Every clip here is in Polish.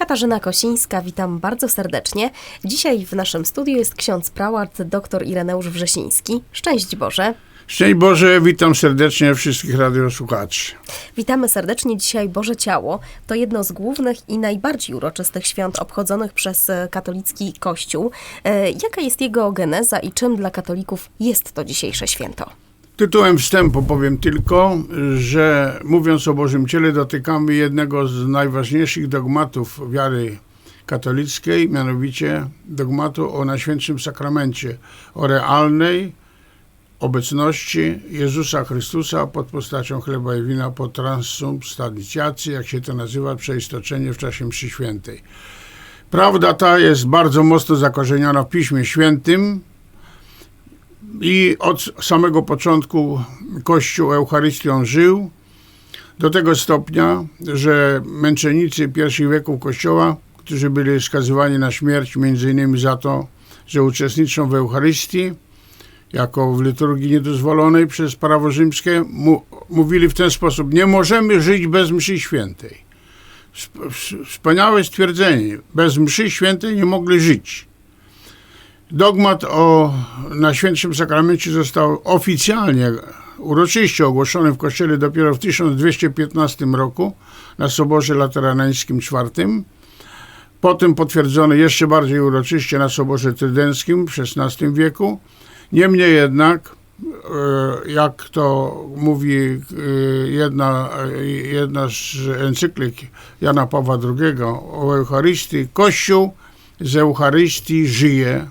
Katarzyna Kosińska, witam bardzo serdecznie. Dzisiaj w naszym studiu jest ksiądz prałat dr Ireneusz Wrzesiński. Szczęść Boże. Szczęść Boże, witam serdecznie wszystkich radiosłuchaczy. Witamy serdecznie dzisiaj Boże Ciało. To jedno z głównych i najbardziej uroczystych świąt obchodzonych przez e, katolicki Kościół. E, Jaka jest jego geneza i czym dla katolików jest to dzisiejsze święto? Tytułem wstępu powiem tylko, że mówiąc o Bożym Ciele dotykamy jednego z najważniejszych dogmatów wiary katolickiej, mianowicie dogmatu o Najświętszym Sakramencie, o realnej obecności Jezusa Chrystusa pod postacią chleba i wina po transubstancjacji, jak się to nazywa, przeistoczenie w czasie mszy świętej. Prawda ta jest bardzo mocno zakorzeniona w Piśmie Świętym i od samego początku Kościół Eucharystią żył do tego stopnia, że męczennicy pierwszych wieków Kościoła, którzy byli skazywani na śmierć między innymi za to, że uczestniczą w Eucharystii, jako w liturgii niedozwolonej przez prawo rzymskie, mu, mówili w ten sposób: Nie możemy żyć bez mszy świętej. Wspaniałe stwierdzenie. Bez mszy świętej nie mogli żyć. Dogmat o Najświętszym Sakramencie został oficjalnie, uroczyście ogłoszony w Kościele dopiero w 1215 roku na Soborze Lateraneńskim IV. Potem potwierdzony jeszcze bardziej uroczyście na Soborze Trydenckim w XVI wieku. Niemniej jednak, e, jak to mówi e, jedna, e, jedna z encyklik Jana Pawła II o Eucharystii, Kościół z Eucharystii żyje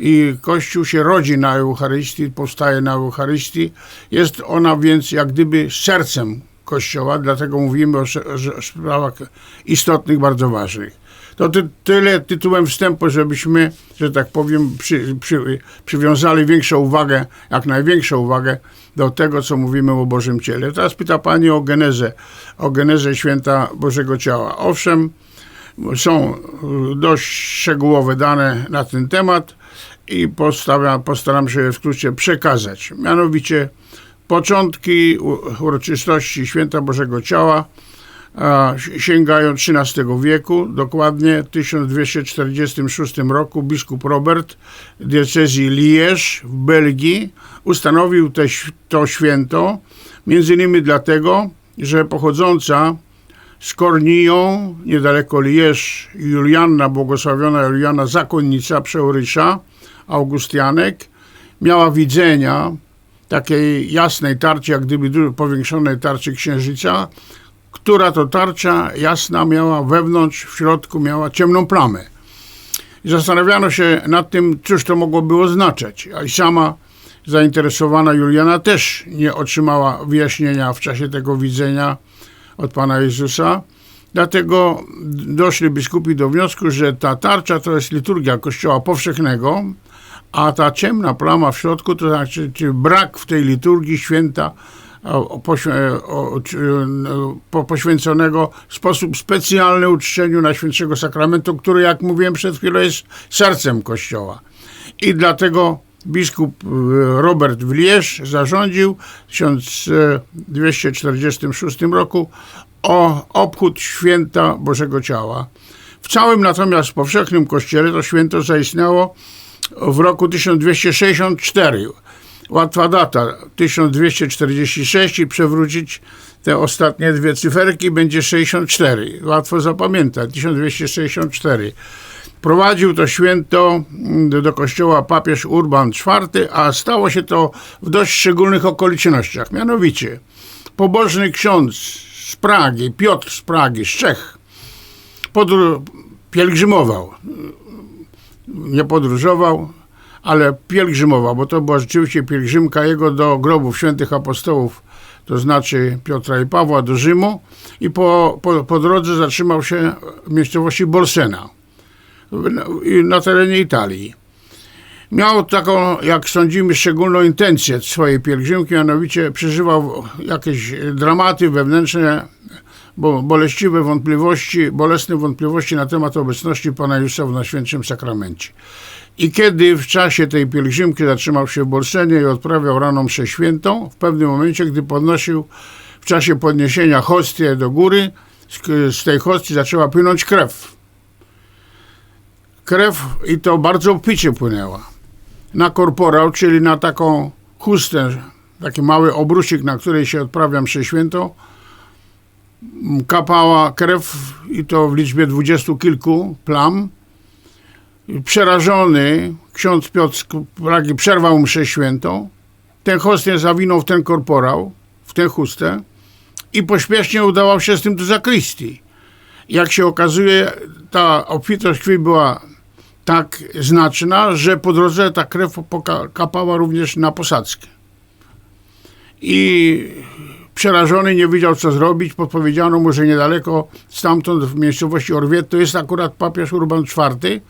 i Kościół się rodzi na Eucharystii, powstaje na Eucharystii. Jest ona więc jak gdyby sercem Kościoła, dlatego mówimy o, sprawach istotnych, bardzo ważnych. To ty, tyle tytułem wstępu, żebyśmy, że tak powiem, przy, przy, przywiązali większą uwagę, jak największą uwagę do tego, co mówimy o Bożym Ciele. Teraz pyta Pani o genezę, o genezę święta Bożego Ciała. Owszem, są dość szczegółowe dane na ten temat i postaram, postaram się w skrócie przekazać. Mianowicie początki uroczystości Święta Bożego Ciała sięgają XIII wieku, dokładnie w 1246 roku biskup Robert diecezji Liège w Belgii ustanowił te, to święto między innymi dlatego, że pochodząca z Korniją, niedaleko Liège, Julianna, błogosławiona Juliana, zakonnica przeorysza, Augustianek, miała widzenia takiej jasnej tarczy, jak gdyby powiększonej tarczy księżyca, która to tarcza jasna miała wewnątrz, w środku miała ciemną plamę. I zastanawiano się nad tym, cóż to mogłoby oznaczać. A i sama zainteresowana Juliana też nie otrzymała wyjaśnienia w czasie tego widzenia od Pana Jezusa. Dlatego doszli biskupi do wniosku, że ta tarcza to jest liturgia Kościoła powszechnego, a ta ciemna plama w środku to znaczy czy brak w tej liturgii święta czy- no, po, poświęconego w sposób specjalny uczczeniu Najświętszego Sakramentu, który, jak mówiłem przed chwilą, jest sercem Kościoła. I dlatego biskup e, Robert w Liège zarządził w 1246 roku o obchód święta Bożego Ciała. W całym natomiast powszechnym kościele to święto zaistniało w roku 1264. Łatwa data 1246 i przewrócić te ostatnie dwie cyferki będzie 64. Łatwo zapamiętać 1264. Prowadził to święto mm, do kościoła papież Urban IV, a stało się to w dość szczególnych okolicznościach. Mianowicie pobożny ksiądz z Pragi, Piotr z Pragi, z Czech, pielgrzymował. Nie podróżował, ale pielgrzymował, bo to była rzeczywiście pielgrzymka jego do grobów świętych apostołów, to znaczy Piotra i Pawła do Rzymu i po, po, po drodze zatrzymał się w miejscowości i na terenie Italii. Miał taką, jak sądzimy, szczególną intencję swojej pielgrzymki, mianowicie przeżywał jakieś dramaty wewnętrzne, bo boleściwe wątpliwości, bolesne wątpliwości na temat obecności Pana Jezusa w Najświętszym Sakramencie. I kiedy w czasie tej pielgrzymki zatrzymał się w Bolsenie i odprawiał rano mszę świętą, w pewnym momencie, gdy podnosił w czasie podniesienia hostię do góry, z, tej hostii zaczęła płynąć krew. Krew i to bardzo picie płynęła. Na korporał, czyli na taką chustę, taki mały obrusik, na której się odprawia mszę święto, m, kapała krew i to w liczbie dwudziestu kilku plam. Przerażony ksiądz Piotr przerwał mszę świętą. Ten hostię zawinął w ten korporał, w tę chustę i pośpiesznie udawał się z tym do zakrystii. Jak się okazuje, ta obfitość krwi była tak znaczna, że po drodze ta krew kapała również na posadzkę. I przerażony nie wiedział, co zrobić. Podpowiedziano mu, że niedaleko stamtąd, w miejscowości Orwietto, jest akurat papież Urban IV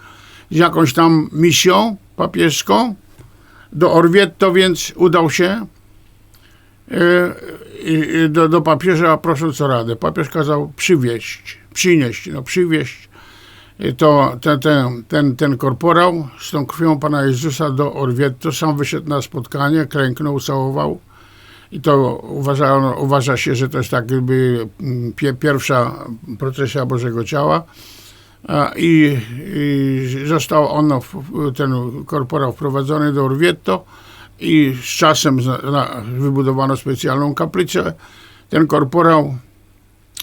z jakąś tam misją papieską do Orwietto, więc udał się e, do, do papieża prosząc o radę. Papież kazał przywieźć, przynieść, no przywieźć e, to, ten, ten, ten, ten korporał z tą krwią Pana Jezusa do Orwietto. Sam wyszedł na spotkanie, klęknął, całował. I to uważa się, że to jest tak jakby mm, pie, pierwsza procesja Bożego Ciała. I, I został ono, ten korporał wprowadzony do Orwietto i z czasem wybudowano specjalną kaplicę. Ten korporał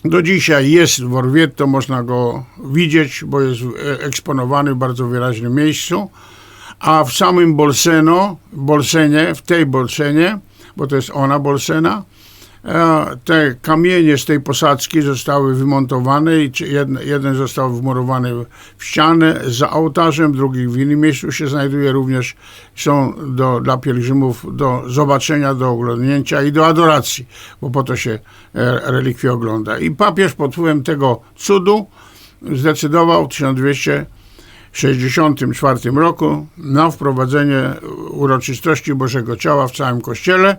do dzisiaj jest w Orwietto, można go widzieć, bo jest e, eksponowany w bardzo wyraźnym miejscu. A w samym Bolseno, Bolsenie, w tej Bolsenie, bo to jest ona Bolsena, e, te kamienie z tej posadzki zostały wymontowane i jeden został wmurowany w ścianę za ołtarzem, drugi w innym miejscu się znajduje również, są do, dla pielgrzymów do zobaczenia, do oglądnięcia i do adoracji, bo po to się e, relikwie ogląda. I papież pod wpływem tego cudu zdecydował w 1200 1964 roku na wprowadzenie uroczystości Bożego Ciała w całym Kościele.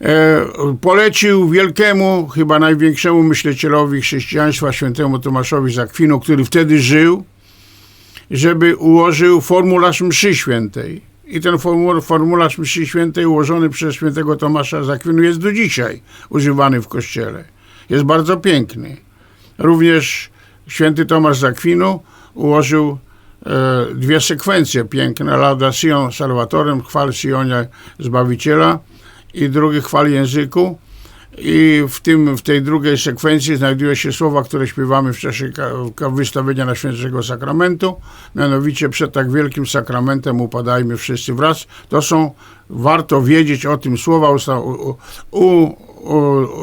E, polecił wielkiemu, chyba największemu myślicielowi chrześcijaństwa, świętemu Tomaszowi z Akwinu, który wtedy żył, żeby ułożył formularz mszy świętej. I ten formu- formularz mszy świętej ułożony przez świętego Tomasza z Akwinu jest do dzisiaj używany w Kościele. Jest bardzo piękny. Również święty Tomasz z Akwinu ułożył dwie sekwencje piękne. Lauda Sion Salvatorem, chwal Sionie Zbawiciela i drugi chwal języku. I w, tym, w tej drugiej sekwencji znajdują się słowa, które śpiewamy w czasie wystawienia na Świętego Sakramentu. Mianowicie przed tak wielkim sakramentem upadajmy wszyscy wraz. To są, warto wiedzieć o tym słowa u, u,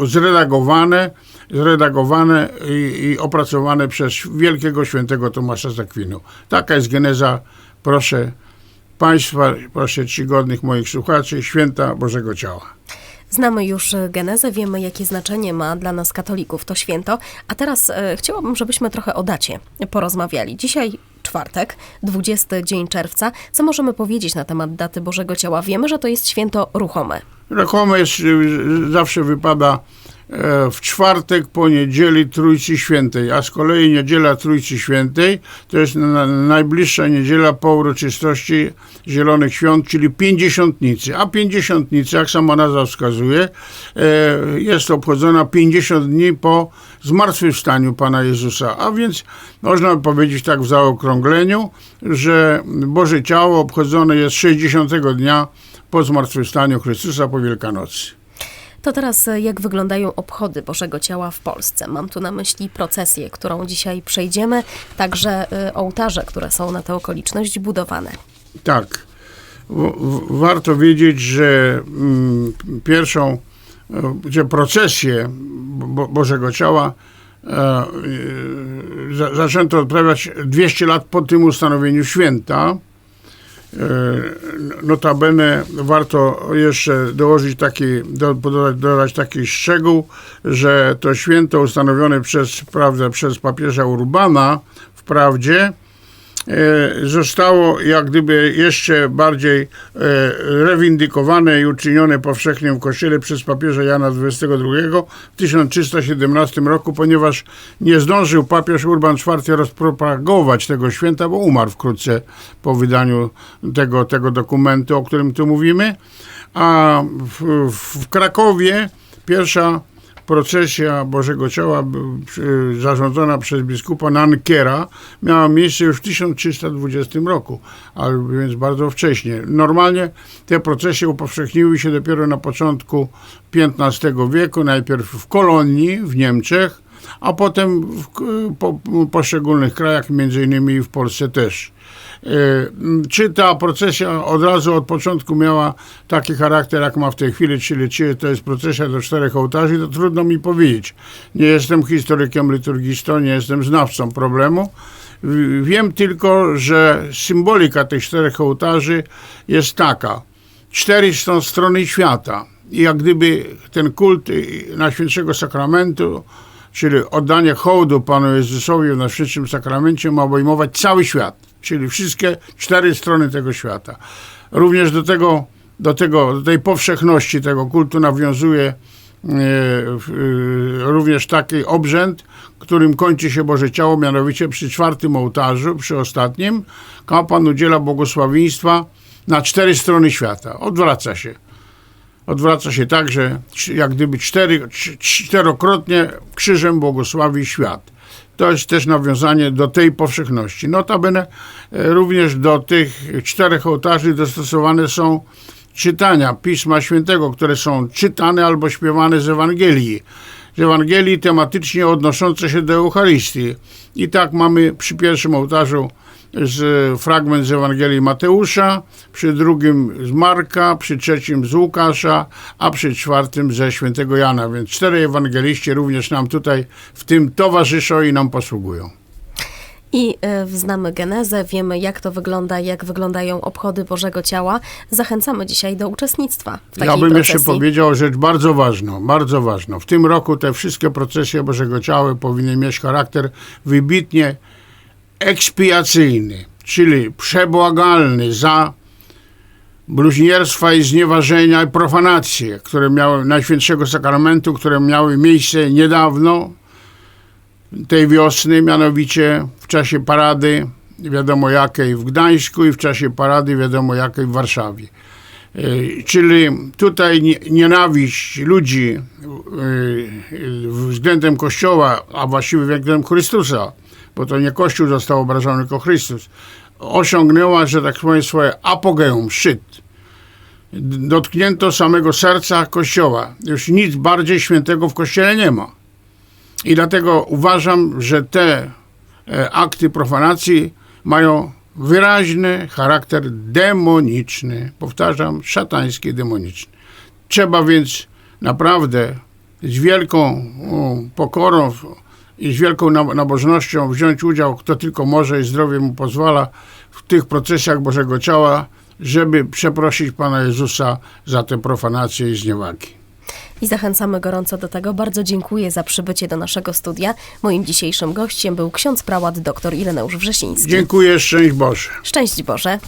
zredagowane, zredagowane i, i opracowane przez wielkiego świętego Tomasza z Akwinu. Taka jest geneza, proszę Państwa, proszę czcigodnych moich słuchaczy, święta Bożego Ciała. Znamy już genezę, wiemy jakie znaczenie ma dla nas katolików to święto, a teraz e, chciałabym, żebyśmy trochę o dacie porozmawiali. Dzisiaj czwartek, 20 dzień czerwca. Co możemy powiedzieć na temat daty Bożego Ciała? Wiemy, że to jest święto ruchome. Y, zawsze wypada e, w czwartek po niedzieli Trójcy Świętej, a z kolei niedziela Trójcy Świętej to jest na, najbliższa niedziela po uroczystości Zielonych Świąt, czyli Pięćdziesiątnicy. A Pięćdziesiątnicy, jak sama nazwa wskazuje, e, jest obchodzona 50 dni po zmartwychwstaniu Pana Jezusa. A więc można powiedzieć tak w zaokrągleniu, że Boże Ciało obchodzone jest 60 dnia po zmartwychwstaniu Chrystusa po Wielkanocy. To teraz e, jak wyglądają obchody Bożego Ciała w Polsce? Mam tu na myśli procesję, którą dzisiaj przejdziemy, także e, ołtarze, które są na tę okoliczność budowane. Tak. Warto wiedzieć, że mm, pierwszą e, gdzie procesję Bo, Bożego Ciała za, zaczęto odprawiać 200 lat po tym ustanowieniu święta. E, Notabene warto jeszcze dołożyć taki, do, dodać, dodać taki szczegół, że to święto ustanowione przez, prawda, przez papieża Urbana wprawdzie zostało jak gdyby jeszcze bardziej e, rewindykowane i uczynione powszechnie w Kościele przez papieża Jana XXII w 1317 roku, ponieważ nie zdążył papież Urban IV rozpropagować tego święta, bo umarł wkrótce po wydaniu tego, tego dokumentu, o którym tu mówimy. A w, w Krakowie pierwsza procesja Bożego Ciała zarządzona przez biskupa Nankiera miała miejsce już w 1320 roku, a więc bardzo wcześnie. Normalnie te procesje upowszechniły się dopiero na początku XV wieku, najpierw w Kolonii w Niemczech, a potem w poszczególnych krajach, między innymi w Polsce też. M, Czy ta procesja od razu od początku miała taki charakter, jak ma w tej chwili, czyli czy to jest procesja do czterech ołtarzy, to trudno mi powiedzieć. Nie jestem historykiem, liturgistą, nie jestem znawcą problemu. Wiem tylko, że symbolika tych czterech ołtarzy jest taka. Cztery są strony świata. I jak gdyby ten kult y, Najświętszego Sakramentu, czyli oddanie hołdu Panu Jezusowi w Najświętszym Sakramencie ma obejmować cały świat, czyli wszystkie cztery strony tego świata. Również do tego, do tego, do tej powszechności tego kultu nawiązuje e, e, również taki obrzęd, którym kończy się Boże Ciało, mianowicie przy czwartym ołtarzu, przy ostatnim, kapłan udziela błogosławieństwa na cztery strony świata. Odwraca się. Odwraca się tak, że jak gdyby cztery, cz- czterokrotnie krzyżem błogosławi świat. To jest też nawiązanie do tej powszechności. Notabene e, również do tych czterech ołtarzy dostosowane są czytania Pisma Świętego, które są czytane albo śpiewane z Ewangelii. Z Ewangelii tematycznie odnoszące się do Eucharystii. I tak mamy przy pierwszym ołtarzu z fragment z Ewangelii Mateusza, przy drugim z Marka, przy trzecim z Łukasza, a przy czwartym ze świętego Jana. Więc cztery ewangeliści również nam tutaj w tym towarzyszą i nam posługują. I e, znamy genezę, wiemy jak to wygląda, jak wyglądają obchody Bożego Ciała. Zachęcamy dzisiaj do uczestnictwa w takiej Ja bym procesji. jeszcze powiedział rzecz bardzo ważną, bardzo ważną. W tym roku te wszystkie procesje Bożego Ciała powinny mieć charakter wybitnie ekspiacyjny, czyli przebłagalny za bluźnierstwa i znieważenia i profanacje, które miały Najświętszego Sakramentu, które miały miejsce niedawno, tej wiosny, mianowicie w czasie parady wiadomo jakiej w Gdańsku i w czasie parady wiadomo jakiej w Warszawie. E, Czyli tutaj nie- nienawiść ludzi e, względem Kościoła, a właściwie względem Chrystusa, bo to nie Kościół został obrażony, tylko Chrystus, osiągnęła, że tak powiem, swoje apogeum, szczyt. Dotknięto samego serca Kościoła. Już nic bardziej świętego w Kościele nie ma. I dlatego uważam, że te e, akty profanacji mają wyraźny charakter demoniczny. Powtarzam, szatański, demoniczny. Trzeba więc naprawdę z wielką pokorą i z wielką nab- nabożnością wziąć udział, kto tylko może i zdrowie mu pozwala, w tych procesjach Bożego Ciała, żeby przeprosić Pana Jezusa za te profanacje i zniewagi. I zachęcamy gorąco do tego. Bardzo dziękuję za przybycie do naszego studia. Moim dzisiejszym gościem był ksiądz prałat dr Ireneusz Wrzesiński. Dziękuję, szczęść Boże. Szczęść Boże.